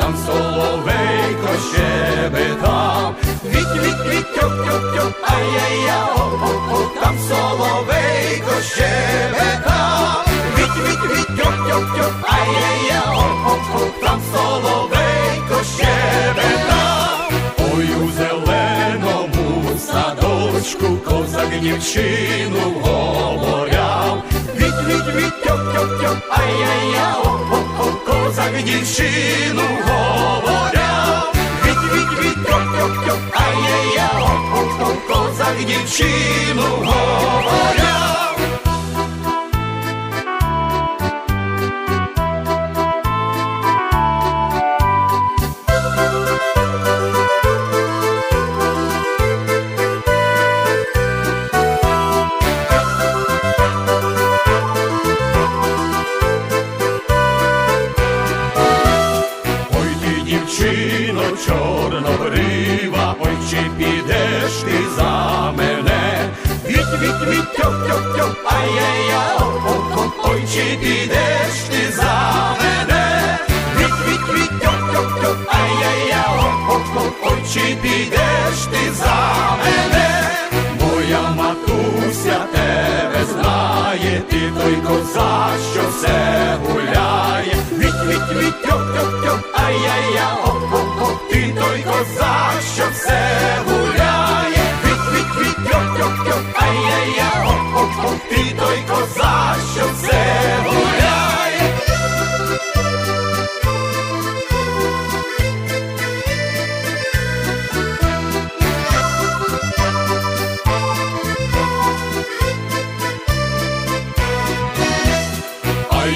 там соловейко щебетав. Віть, віть, віть, тьоп, тьоп, тьоп, ай-яй-я, о-о-о, там соловейко щебетав. Віть, віть, віть, тьоп, тьоп, тьоп, дівчину говоряв. Віть, віть, віть, тьок, тьок, тьок, ай-яй-я, о-о-о, козак дівчину говоряв. Віть, віть, віть, тьок, тьок, тьок, ай-яй-я, о-о-о, козак дівчину говоряв. Дівчино, чорнобрива, ой чи підеш ти за мене? Віть, віть, віть, тьоп, тьоп, тьоп, ай-яй-я, ой чи підеш ти за мене? Віть, віть, віть, тьоп, тьоп, тьоп, ай-яй-я, о-о-о, ой чи підеш ти за мене? Моя матуся тебе знає, ти той коза, що все гуляє. Віть, віть, віть,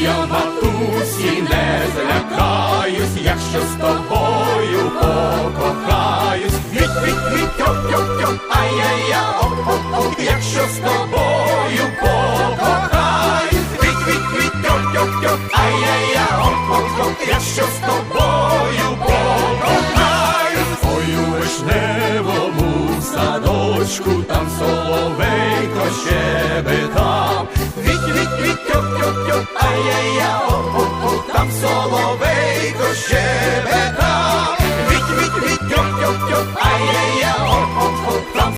я матусі не злякаюсь, якщо з тобою покохаюсь. Віть, віть, віть, тьоп, тьоп, тьоп, ай-яй-я, оп-оп-оп, якщо з тобою покохаюсь. Віть, віть, віть, тьоп, тьоп, тьоп, ай-яй-я, оп-оп-оп, якщо з тобою покохаюсь. Ой, у вишневому садочку там соловейко